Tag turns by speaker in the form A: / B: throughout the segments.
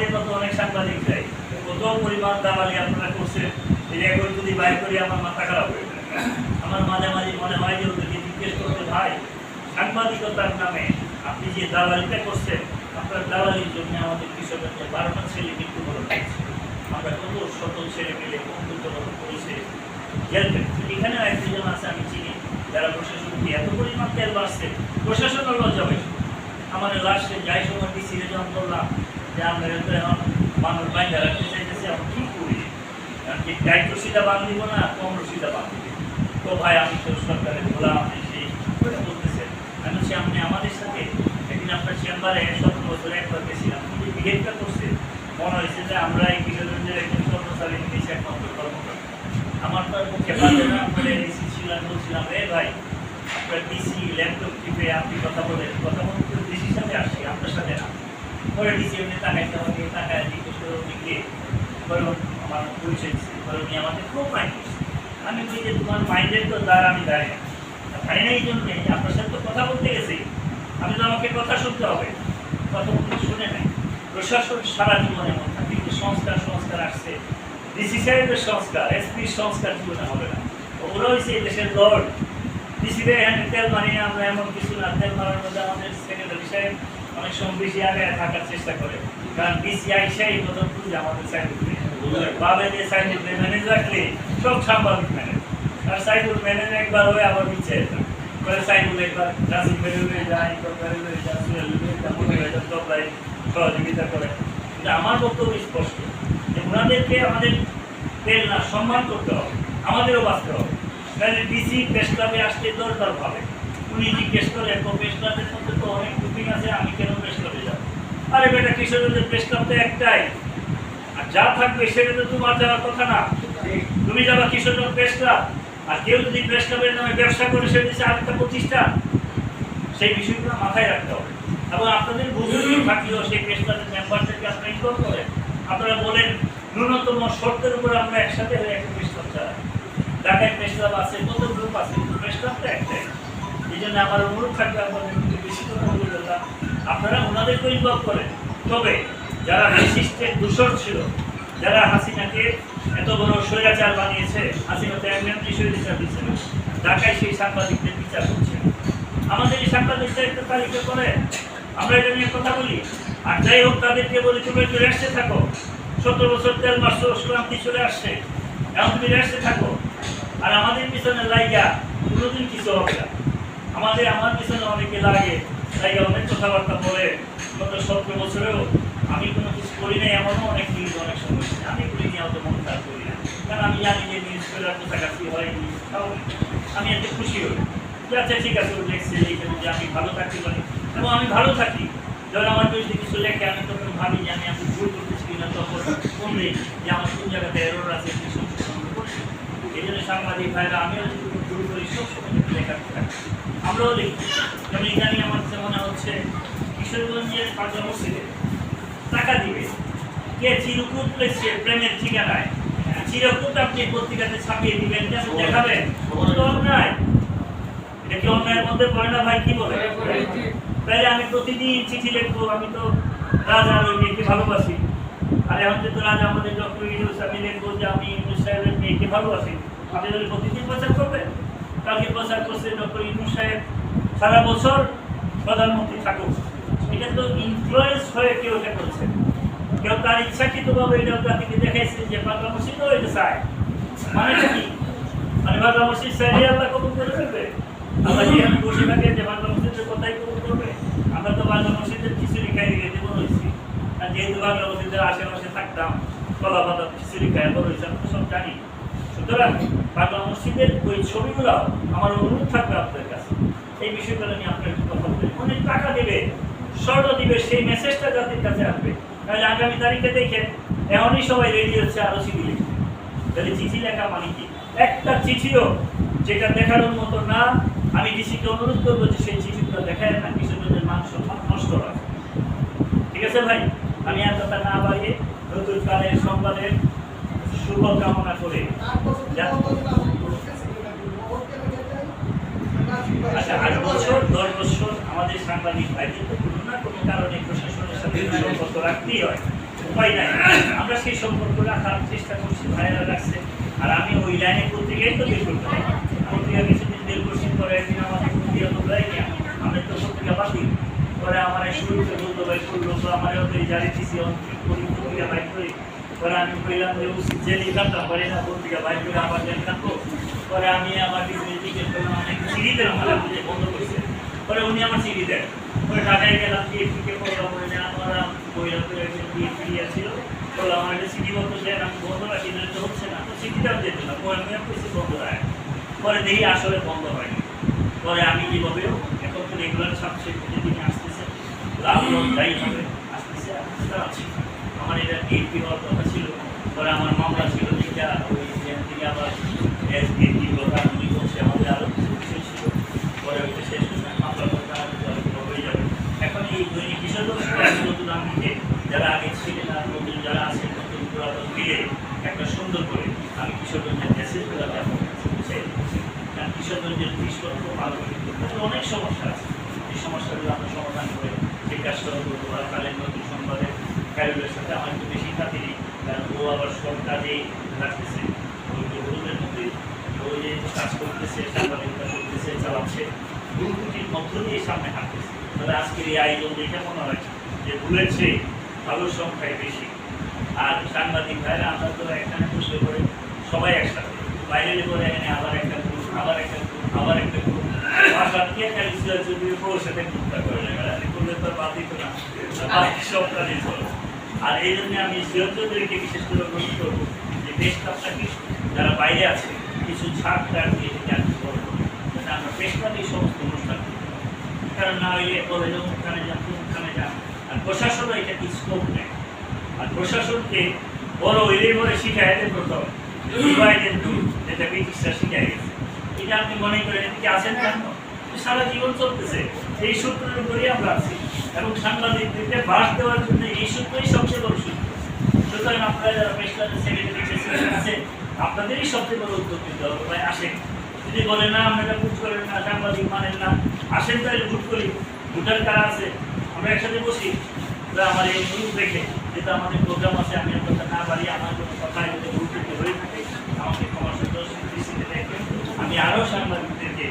A: আমাদের মতো অনেক সাংবাদিক যায় কত পরিমাণ দালালি আপনারা করছেন এই যে এখন যদি বাইর করি আমার মাথা খারাপ হয়ে যায়। আমার মাঝে মনে হয় যে ওদেরকে জিজ্ঞেস করতে ভাই, সাংবাদিকতার নামে আপনি যে দালালিটা করছেন, আপনার দালালির জন্য আমাদের কৃষকের যে বারোটা ছেলে মৃত্যু হলো আমরা কত শত ছেলে মিলে বন্ধুত্ব করেছে এখানে এক দুজন আছে, আমি চিনি, যারা প্রশাসনকে এত পরিমাণ তেল বাড়ছে প্রশাসনের লজ্জা পাইছে আমার লাস্টে যাই সময় ডিসিরে যখন করলাম যে আমরা তো মানুষ বাইরে রাখতে চাইতেছে, এখন কি করি? কারণ কি গাইড রসিদা বান না কম রসিদা বান তো ভাই, আমি তো সরকারের বললাম আপনি করে বলতেছেন আমি বলছি, আপনি আমাদের সাথে একদিন আপনার চেম্বারে সতেরো বছরে একবার গেছিলাম যে বিহেভটা করছে। মনে হয়েছে যে আমরা এই কিশোরগঞ্জের একজন কর্মচারী নিয়েছি একমাত্র কর্মকর্তা। আমার তো মুখে পারবে না বলে ডিসি ছিলাম বলছিলাম, এ ভাই, আপনার ডিসি ল্যাপটপ টিপে আপনি কথা বলেন, কথা বলতে ডিসির সাথে আসছি, আপনার সাথে না। পরে ডিসি এমনি তাকাইতে আমাকে তাকায় জিজ্ঞেস করে উনি কে? পরে ও আমার পরিচয় পরে আমাকে খুব মাইন্ড আমি বলি যে, তোমার মাইন্ডের তো দ্বার আমি দাঁড়িয়ে তাই না এই জন্যে আপনার সাথে তো কথা বলতে গেছি। আমি তো আমাকে কথা শুনতে হবে। কথা শুনে নাই। প্রশাসন সারা জীবন এমন থাকে। যে সংস্কার সংস্কার আসছে। ডিসি সাহেবের সংস্কার, এসপির সংস্কার জীবনে হবে না। ওরা হয়েছে দেশের লর্ড ডিসি তেল মারি আমরা এমন কিছু না। তেল মারার মধ্যে আমাদের সেক্রেটারি সাহেব অনেক সময় বেশি আগে থাকার চেষ্টা করে। কারণ ডিসি আইসাই প্রথম খুঁজে আমাদের সাইডুল বাবে যে ম্যানেজ রাখলে সব সাংবাদিক ম্যানেজ আর সাইডুল ম্যানেজ একবার হয়ে আবার নিচে যেতাম পরে সাইডুল একবার নাসিম বেরুবে যায় যায় তবলাই সহযোগিতা করে। কিন্তু আমার বক্তব্য স্পষ্ট। যে ওনাদেরকে আমাদের না, সম্মান করতে হবে, আমাদেরও বাঁচতে হবে। তাহলে ডিসি প্রেস ক্লাবে আসতে দরকার ভাবে। উনি জিজ্ঞেস করেন তো প্রেস ক্লাবের তো অনেক বুকিং আছে আমি কেন প্রেস ক্লাবে যাব আরে বেটা কিশোরগঞ্জের প্রেস ক্লাব একটাই আর যা থাকবে সেটা তো তোমার যাওয়ার কথা না তুমি যাবা কিশোরগঞ্জ প্রেস আর কেউ যদি প্রেস ক্লাবের নামে ব্যবসা করে সে দিচ্ছে আরেকটা প্রতিষ্ঠান সেই বিষয়গুলো মাথায় রাখতে হবে এবং আপনাদের বুঝুনি থাকলেও সেই প্রেস মেম্বারদেরকে আপনারা ইনভলভ করেন আপনারা বলেন ন্যূনতম শর্তের উপর আমরা একসাথে হয়ে একটা প্রেস ক্লাব চালাই ঢাকায় প্রেস আছে কত গ্রুপ আছে কিন্তু একটাই এই জন্য আমার অনুরোধ থাকবে আপনাদের বেশি কথা আপনারা ওনাদেরকে ইনভলভ করেন। তবে যারা বিশিষ্টের দূষণ ছিল, যারা হাসিনাকে এত বড় স্বৈরাচার বানিয়েছে, হাসিনা তো একজন স্বৈরাচার দিচ্ছে ঢাকায় সেই সাংবাদিকদের বিচার করছে আমাদের এই সাংবাদিকদের একটা তালিকা করে, আমরা এটা নিয়ে কথা বলি। আর যাই হোক, তাদেরকে বলি তুমি একটু রেস্টে থাকো। সত্তর বছর তেল মাস ক্রান্তি চলে আসছে। এখন তুমি রেস্টে থাকো। আর আমাদের পিছনে লাইগা, কোনোদিন কিছু হবে না। আমাদের আমার পিছনে অনেকে লাগে তাই অনেক কথাবার্তা বলে। গত সত্তর বছরেও আমি কোনো কিছু করি নাই, এমনও অনেক নিউজ অনেক সময়। আমি করি নিয়ে অত মন খারাপ করি না। কারণ আমি জানি যে নিউজ করে কোথাকাছি হয়নি তাও আমি এতে খুশি হই। আচ্ছা ঠিক আছে ও লেখছে লিখে যে আমি ভালো থাকতে পারি। এবং আমি ভালো থাকি। যখন আমার বিরুদ্ধে কিছু লেখে, আমি তখন ভাবি যে আমি আমি ভুল করতেছি কিনা, তখন শুনলে যে আমার কোন জায়গাতে এরর আছে এই জন্য সাংবাদিক ভাইরা, আমিও যদি ভুল করি সবসময় লেখা থাকি আমরাও লিখি যেমন এখানে আমার কাছে হচ্ছে কিশোরগঞ্জের পাঁচজন মসজিদে। টাকা দিবে। কে চিরকুট লেখছে প্রেমের ঠিকানায়? চিরকুট আপনি পত্রিকাতে ছাপিয়ে দিবেন। যেমন দেখাবেন? তো অন্যায়? এটা কি অন্যায়ের মধ্যে পড়ে না ভাই? কি বলে? তাহলে আমি প্রতিদিন চিঠি লিখব। আমি তো ওই মেয়েকে ভালোবাসি। আর এখন যেহেতু রাজা আমাদের ডক্টর ইউনুস আমি লিখব যে আমি ইউনুস সাহেবের মেয়েকে ভালোবাসি। আপনি প্রতিদিন প্রচার করবেন? কালকে প্রচার করছে ডক্টর ইউনুস সাহেব সারা বছর প্রধানমন্ত্রী থাকুক এটা তো ইনফ্লুয়েন্স হয়ে কেউ এটা করছে। কেউ তার ইচ্ছাকৃতভাবে এটা জাতিকে দেখাইছে যে বাংলা মসজিদও এটা চায়। মানে কি? মানে বাংলা মসজিদ চাইলে আল্লাহ কবুল করে ফেলবে? কি আমি বসে থাকে যে বাংলা মসজিদের কোথায় কবুল করবে? আমরা তো বাংলা মসজিদের খিচুড়ি খাই দিয়ে জীবন হয়েছি। আর যেহেতু বাংলা মসজিদের আশেপাশে থাকতাম, কলা পাতা খিচুড়ি খাই, বড় হয়েছে, আমরা তো সব জানি। সুতরাং বাংলা মসজিদের ওই ছবিগুলো আমার অনুরোধ থাকবে আপনাদের কাছে। এই বিষয়গুলো নিয়ে আপনার কথা বলবেন অনেক টাকা দেবে স্বর্ণ দিবে, সেই মেসেজটা জাতির কাছে আসবে। তাহলে আগামী তারিখে দেখেন এমনই সবাই রেডি হচ্ছে আরও চিঠি লিখতে। তাহলে চিঠি লেখা মানে কি? একটা চিঠিও যেটা দেখানোর মতো না, আমি ডিসিকে অনুরোধ করব যে সেই চিঠিগুলো দেখায় না কিশোরগঞ্জের মান সম্মান নষ্ট হয় ঠিক আছে ভাই? আমি আর কথা না বাড়িয়ে নতুন কালের সংবাদের শুভ কামনা করে। আচ্ছা আট বছর, দশ বছর আমাদের সাংবাদিক ভাইদের কোনো না কোনো কারণে প্রশাসনের সাথে সম্পর্ক রাখতেই হয়। উপায় নাই। আমরা সেই সম্পর্ক রাখার চেষ্টা করছি, ভাইয়েরা রাখছে। আর আমি ওই লাইনে পত্রিকায় তো বের করতে পারি পত্রিকা কিছুদিন বের করছি পরে একদিন আমাদের পত্রিকা তো দেয় আমি তো পত্রিকা বাতিল। পরে আমার শুরুতে বলতো ভাই করল তো আমার জারি দিছি অন্তরিক পত্রিকা বাইক করি পরে আমি যে উচিত পরে না পত্রিকা বাইক করে আবার পরে আমি আমার ডিগ্রি জিজ্ঞেস করলাম অনেক সিঁড়ি দিলাম বন্ধ করছে। পরে উনি আমার সিঁড়ি দেন। পরে ঢাকায় গেলাম পিএফপিকে বললাম বলে আমার বইরা করে পিএফপি ছিল বললাম, আমার একটা সিটি বন্ধ দেন, আমি বন্ধ রাখি না তো হচ্ছে না। তো সিটিটাও যেত না, পরে আমি কইছি, বন্ধ রাখ। পরে দেখি আসলে বন্ধ হয়নি। পরে আমি কীভাবে এখন তো রেগুলার ছাত্রী আসতেছে লাভ যাই হবে আসতেছে আসতে আমার এটা ডিএপি হওয়ার কথা ছিল পরে আমার মামলা ছিল যেটা ওই যেখান থেকে আবার এসডিএপি প্রধান উনি করছে আমাদের আরও কিছু বিষয় ছিল পরে ওইটা শেষ হয়ে যায় মামলা কথা হয়ে যাবে এখন এই দৈনিক বিষয় নতুন আমি যে যারা আগে ছিলেন আর নতুন যারা আছেন নতুন পুরাতন মিলে একটা সুন্দর করে আমি কিশোরগঞ্জের মেসেজগুলো আপনার কাছে বুঝাই দিচ্ছি কারণ কিশোরগঞ্জের জিনিসপত্র ভালো কিন্তু অনেক সমস্যা আছে এই সমস্যাগুলো আমরা সমাধান করে সেই কাজটা করব আর কালের নতুন সংবাদের কারিগরের সাথে আমার একটু বেশি খাতিরি কারণ ও আবার সব কাজেই রাখতেছে হলুদের মধ্যে, ওই যে কাজ করতেছে, সাংবাদিকতা করতেছে, চালাচ্ছে। ভুলকুটির মধ্য দিয়ে সামনে হাঁটতেছে। তবে আজকের এই আয়োজন দেখে মনে হয় যে ভুলের চেয়ে ভালো সংখ্যায় বেশি। আর সাংবাদিক ভাইরা আমরা তো এখানে বসে করে সবাই একসাথে। বাইরে করে এখানে আবার একটা গ্রুপ আবার একটা গ্রুপ আবার একটা গ্রুপ কে খালি ছিল যদি ওর সাথে গ্রুপটা করে নেবে করলে তো বাদ দিত না। সব কাজই চলো। আর এই জন্য আমি সিরঞ্জদেরকে বিশেষ করে অনুরোধ করব যে বেশ কাপটাকে যারা বাইরে আছে, কিছু ছাড় টাড় দিয়ে এটাকে আর করব যাতে আমরা এই সমস্ত অনুষ্ঠান করতে। কারণ না হইলে কলেজে অনুষ্ঠানে যান অনুষ্ঠানে যান আর প্রশাসনও এটা কি স্কোপ নেয়? আর প্রশাসনকে বড় হইলে পরে শিখায় দেন প্রথম। ডিভাইডেড রুল যেটা ব্রিটিশরা শিখাই গেছে। এটা আপনি মনে করেন এদিকে আছেন কেন? সারা জীবন চলতেছে। এই সূত্রের উপরেই আমরা আছি। এবং সাংবাদিকদেরকে বাস দেওয়ার জন্য এই সূত্রই সবচেয়ে বড় সূত্র। সুতরাং আপনারা যারা পেশকারের সেক্রেটারি আছে, আপনাদেরই সবচেয়ে বড় উদ্যোগ নিতে হবে। ভাই, আসেন। যদি বলে না আপনারা ভোট করেন না, সাংবাদিক মানেন না, আসেন তাহলে ভোট করি। ভোটার কারা আছে? আমরা একসাথে বসি। আমার এই গ্রুপ দেখে যেটা আমাদের প্রোগ্রাম আছে, আমি আপনাদের না পারি আমার কোনো কথা যদি ভুল ত্রুটি হয়ে থাকে, আমাকে ক্ষমা সুন্দর দৃষ্টিতে দেখে আমি আরও সাংবাদিকদেরকে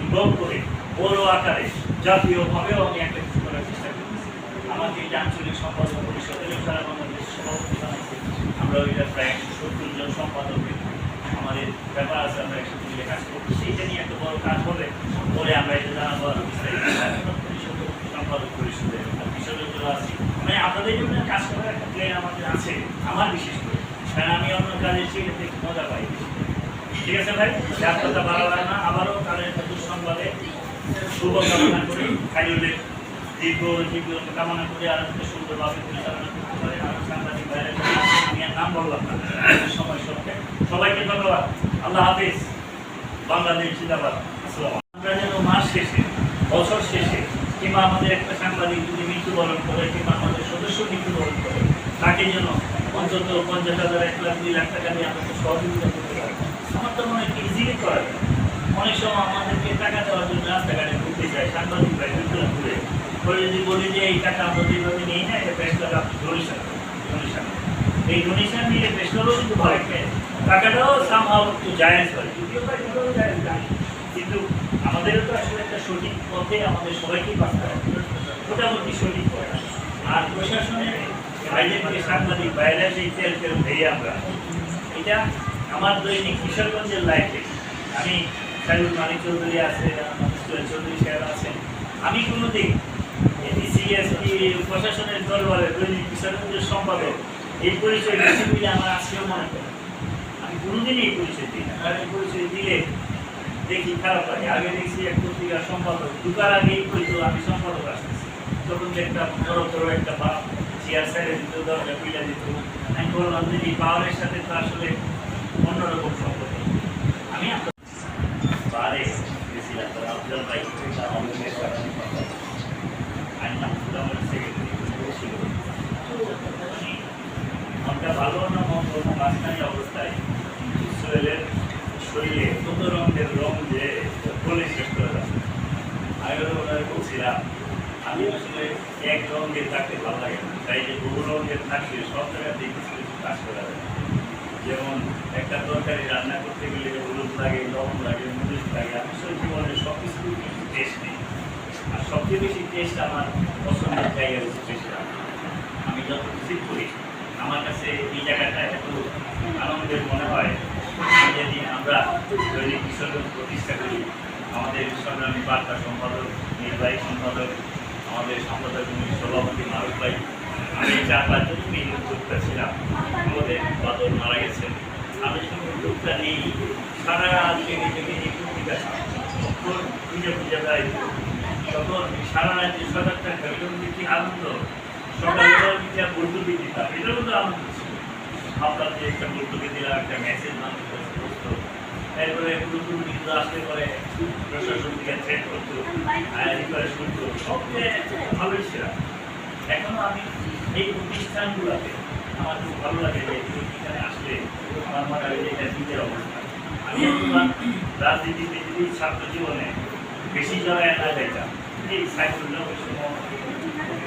A: ইনভলভ করে বড় আকারে জাতীয়ভাবেও আমি একটা কিছু করার চেষ্টা করতেছি। আমাকে এই আঞ্চলিক সম্পাদক পরিষদের সারা বাংলাদেশ সভাপতি বানাইছে, আমরা ওইটা প্রায় একশো সত্তর জন সম্পাদকের আমাদের ব্যাপার আছে, আমরা একসাথে মিলে কাজ করছি সেইটা নিয়ে একটা বড় কাজ হবে, পরে আমরা এটা জানাব আরও বিস্তারিত সম্পাদক পরিষদে আর বিষয়ের জন্য আছি। মানে আপনাদের জন্য কাজ করার একটা প্ল্যান আমাদের আছে, আমার বিশেষ করে। কারণ আমি অন্য কাজের চেয়ে এতে মজা পাই, ঠিক আছে ভাই? যার কথা বারবার না, আবারও তাদের নতুন সংবাদে শুভ কামনা করি খাইরুলের দীর্ঘ দীর্ঘ কামনা করে আর সুন্দরভাবে পরিচালনা করতে পারে আর সাংবাদিক আমি নাম বললাম না সবকে সবাইকে ধন্যবাদ আল্লাহ হাফিজ বাংলাদেশ জিন্দাবাদ আমরা যেন মাস শেষে বছর শেষে কিংবা আমাদের একটা সাংবাদিক যদি মৃত্যুবরণ করে কিংবা আমাদের সদস্য মৃত্যুবরণ করে তাকে যেন অন্তত পঞ্চাশ হাজার এক লাখ দুই লাখ টাকা দিয়ে একটু সহযোগিতা করতে পারি আমার তো মনে হয় ইজিলি করা। যায় অনেক সময় আমাদেরকে টাকা দেওয়ার জন্য রাস্তাঘাটে ঘুরতে চাই সাংবাদিক ভাই ঘুরে ঘুরে। পরে যদি বলি যে এই টাকা আমরা যেভাবে নিই না, এটা বেশ আপনি ডোনেশন ডোনেশন এই ডোনেশন নিয়ে বেশটারও কিন্তু ভয় টাকাটাও সামহাও একটু জায়েজ হয়। যদিও জায়েজ না কিন্তু আমাদেরও তো আসলে একটা সঠিক পথে আমাদের সবাইকেই বাঁচতে হবে, মোটামুটি সঠিক পথ। আর প্রশাসনের বাইরে থেকে সাংবাদিক বাইরে সেই তেল তেল আমরা। এটা আমার দৈনিক কিশোরগঞ্জের লাইফে আমি সাইদুল মানিক চৌধুরী আছে চৌধুরী সাহেব আছেন আমি কোনোদিন সিএসপি প্রশাসনের দরবারে দৈনিক কিশোরগঞ্জের সম্পাদক, এই পরিচয় বেশি বলে আমার আজকেও মনে করে আমি কোনোদিনই এই পরিচয় দিই না। কারণ এই পরিচয় দিলে দেখি খারাপ লাগে। আগে দেখছি এক পত্রিকার সম্পাদক। ঢুকার আগেই পরিচয় আমি সম্পাদক আসতেছি। তখন দেখতাম বড় বড় একটা বাপ চেয়ার সাইডে দিত, দরজা পিলা দিত। আমি বললাম যে এই পাওয়ারের সাথে তো আসলে অন্যরকম সম্পর্ক। আমি আপনার বারে গেছিলাম তো আফজাল ভাই আমাদের দেশ কারণে আমি মাহমুদ আমার সেক্রেটারি ছিল আমরা ভালো না মন্দ না মাঝখানে অবস্থায় সোহেলের শরীরে কত রঙের রং যে বলে শেষ করে যাচ্ছে আমি বলছিলাম, আমি আসলে এক রঙের থাকতে ভালো লাগে না। তাই যে বহু রঙের থাকলে সব জায়গায় কিছু কিছু কাজ করা যায়। যেমন একটা তরকারি রান্না করতে গেলে হলুদ লাগে, লবণ লাগে, মরিচ লাগে আসলে জীবনে সব কিছু টেস্ট নেই। আর সবচেয়ে বেশি টেস্ট আমার পছন্দের জায়গা হচ্ছে টেস্ট আমি যখন ভিজিট করি, আমার কাছে এই জায়গাটা এত আনন্দের মনে হয় যদি আমরা দৈনিক বিসর্জন প্রতিষ্ঠা আমাদের সংগ্রামী বার্তা সম্পাদক নির্বাহী সম্পাদক আমাদের সম্পাদক সভাপতি মারুফ ভাই আমি চার পাঁচজন এই উদ্যোক্তা ছিলাম। আমাদের বাদল মারা গেছেন। আমি যখন উদ্যোগটা নেই সারা রাত্রে নিজেকে এই পত্রিকা তখন খুঁজে খুঁজে বেড়াই তখন সারা রাজ্যে সজাগ থাকবে এরকম কি আনন্দ? সকালবেলা মিডিয়া বন্ধুকে দিতাম এটার মধ্যে আনন্দ ছিল। আপনার যে একটা বন্ধুকে দিলাম একটা মেসেজ পৌঁছতো এরপরে বন্ধু কিন্তু আসতে পরে প্রশাসন থেকে থ্রেট আমি এই প্রতিষ্ঠানগুলোতে আমার খুব ভালো লাগে যে এখানে আসলে আমার মনে হয় এটা নিজের অবস্থা। আমি রাজনীতিতে যদি ছাত্র জীবনে বেশি জড়ায় না এই সাইকেলগুলো ওই সময়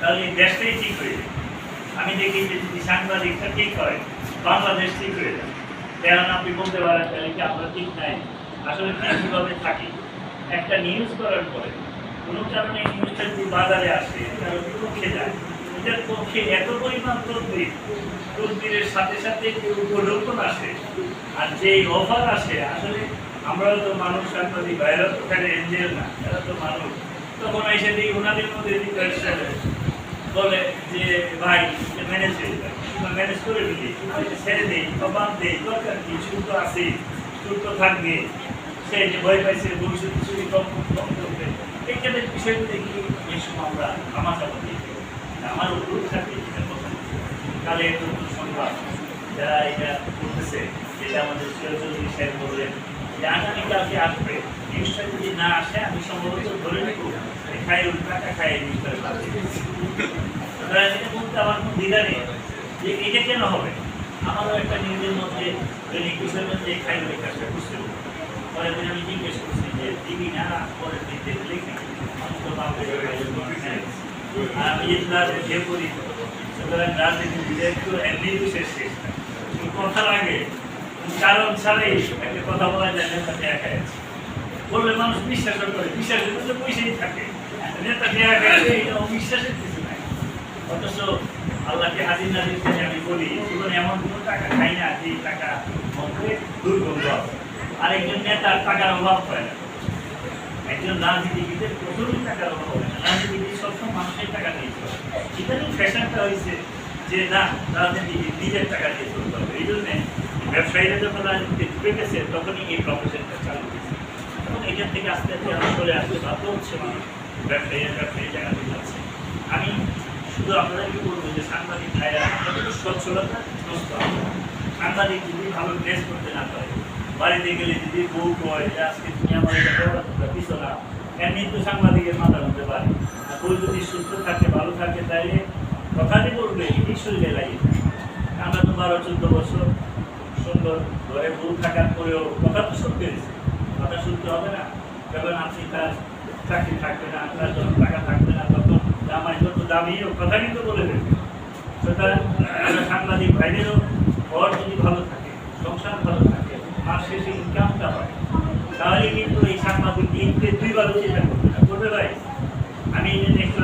A: তাহলে দেশটাই ঠিক হয়ে যেত আমি দেখি যে যদি সাংবাদিকটা ঠিক হয়, বাংলাদেশ ঠিক হয়ে যায়। তেমন আপনি বলতে পারেন, তাহলে কি আমরা ঠিক নাই? আসলে কীভাবে থাকি? একটা নিউজ করার পরে, কোনো কারণে নিউজটা যদি বাজারে আসে তার পক্ষে যায়। এটার পক্ষে এত পরিমাণ তদবির, তদবিরের সাথে সাথে যে উপঢৌকন আসে। আর যে অফার আসে, আসলে আমরাও তো মানুষ, সাংবাদিক বাইরে তো এনজিও না, এরা তো মানুষ। তখন এসে দিই ওনাদের মধ্যে বলে যে ভাই ম্যানেজ হয়ে যায় ম্যানেজ করে দিলি ছেড়ে দেই কবাব দেই, দরকার কি? আছেই চুল তো থাকবে। সে যে ভয় পাইছে ভবিষ্যতে চুরি কম কম করবে? এইখানে বিষয়গুলো দেখি এই সময় আমরা আমার যাব আমার অনুরোধ থাকে এটা কথা কালে নতুন সংবাদ, যারা এটা করতেছে, যেটা আমাদের চিরচৌধুরী সাহেব বললেন, যে আগামীকালকে আসবে। নিউজটা যদি না আসে, আমি সম্ভবত ধরে নেব খাই টাকা খাই নিউজটা বলতে আমার কোনো দ্বিধা নেই যে এটা কেন হবে? আমারও একটা নিউজের মধ্যে বিষয়ের মধ্যে খাই ওই কাজটা হবে। পরের দিন আমি জিজ্ঞেস করছি যে দিবি না পরের দিন দেখলে মানুষ তো বাপরে আর আমি যেটা যে করি সুতরাং রাজনীতি বিজয় তো এমনি শেষ না। কিন্তু কথা লাগে কারণ ছাড়াই একটা কথা বলা যায়, নেতা দেয়া খাইছে বললে মানুষ বিশ্বাস করে, বিশ্বাসের মধ্যে পয়সাই থাকে। নেতা দেয়া এটা অবিশ্বাসের অথচ আল্লাহকে হাজির নাজির করে আমি বলি, জীবনে এমন কোনো টাকা খাই না যে টাকা মধ্যে দুর্গন্ধ আর একজন নেতার টাকার অভাব হয় না। একজন রাজনীতিবিদের প্রচুর টাকার অভাব হয় না। রাজনীতিবিদ সবসময় মানুষের টাকা দিয়ে চলে। ইদানিং ফ্যাশনটা হয়েছে যে, না, রাজনীতিবিদ নিজের টাকা দিয়ে চলতে হবে। এই জন্যে ব্যবসায়ীরা যখন রাজনীতিতে ঢুকে গেছে, তখনই এই প্রফেশনটা চালু হয়েছে। এবং এখান থেকে আস্তে আস্তে আমরা চলে আসতে বাধ্য হচ্ছে মানুষ ব্যবসায়ীরা ব্যবসায়ী জায়গাতে যাচ্ছে। আমি শুধু আপনাদেরকে বলব যে সাংবাদিক ভাইরা, আপনাদের স্বচ্ছলতা নষ্ট হবে সাংবাদিক যদি ভালো ড্রেস করতে না পারে, বাড়িতে গেলে যদি বউ কয় যে আজকে তুমি আমার এটা না এমনি তো সাংবাদিকের মাথা হতে পারে বউ যদি সুস্থ থাকে, ভালো থাকে, তাইলে কথাটি বলবে এটি শরীরে লাগিয়ে আমরা তো বারো, চোদ্দ বছর সুন্দর ঘরে বউ থাকার পরেও কথা তো শুনতে হয়েছে। কথা শুনতে হবে না। যখন আপনি তার চাকরি থাকবে না আপনার যখন টাকা থাকবে আমার যত দামি ও কথাটি তো বলে দেবে সুতরাং সাংবাদিক ভাইদেরও ঘর যদি ভালো থাকে, সংসার ভালো থাকে, মাস শেষে ইনকামটা হয়, তাহলে কিন্তু এই সাংবাদিক দিনকে দুইবার চিন্তা করবে না। করবে ভাই, আমি একটু